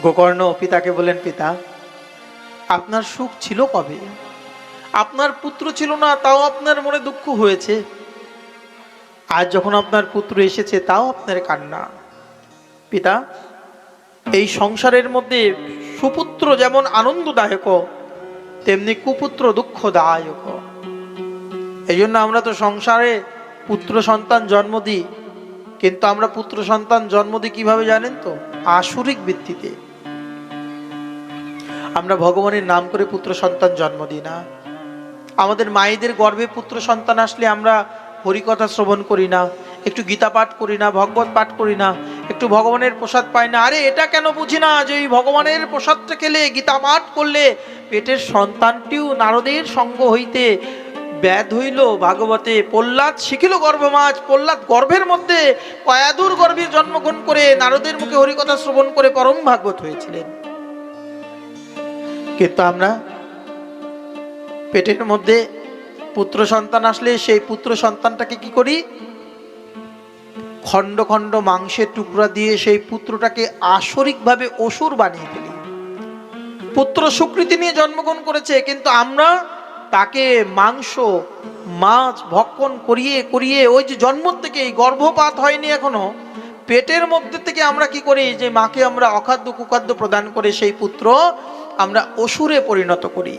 গোকর্ণ পিতাকে বলেন পিতা, আপনার সুখ ছিল কবে? আপনার পুত্র ছিল না, তাও আপনার মনে দুঃখ হয়েছে। আজ যখন আপনার পুত্র এসেছে, তাও আপনার কান্না। পিতা, এই সংসারের মধ্যে সুপুত্র যেমন আনন্দদায়ক, তেমনি কুপুত্র দুঃখদায়ক। এই জন্য আমরা তো সংসারে পুত্র সন্তান জন্ম দিই। কিন্তু আমরা পুত্র সন্তান জন্ম দিই কীভাবে জানেন তো? আসুরিক ভিত্তিতে। আমরা ভগবানের নাম করে পুত্র সন্তান জন্ম দিই না। আমাদের মায়েদের গর্ভে পুত্র সন্তান আসলে আমরা হরিকথা শ্রবণ করি না, একটু গীতা পাঠ করি না, ভগবত পাঠ করি না, একটু ভগবানের প্রসাদ পাই না। আরে, এটা কেন বুঝি না যে এই ভগবানের প্রসাদটা খেলে, গীতা পাঠ করলে পেটের সন্তানটিও নারদের সঙ্গ হইতে ব্যাধ হইল, ভাগবতে প্রহ্লাদ শিখিল গর্ভমাজ প্রহ্লাদ গর্ভের মধ্যে কয়াদুর গর্ভে জন্মগ্রহণ করে নারদের মুখে হরিকথা শ্রবণ করে পরম ভাগবত হয়েছিলেন। কিন্তু আমরা পেটের মধ্যে পুত্র সন্তান আসলে, সেই পুত্র সন্তানটাকে কি করি? খণ্ড খণ্ড মাংসের টুকরা দিয়ে সেই পুত্রটাকে আসরিকভাবে অসুর বানিয়ে ফেলি। পুত্র সুকৃতি নিয়ে জন্মগ্রহণ করেছে, কিন্তু আমরা তাকে মাংস, মাছ ভক্ষণ করিয়ে করিয়ে ওই যে জন্ম থেকে গর্ভপাত হয়নি এখনও, পেটের মধ্যে থেকে আমরা কি করি? যে মাকে আমরা অখাদ্য, কুখাদ্য প্রদান করে সেই পুত্র আমরা অসুরে পরিণত করি।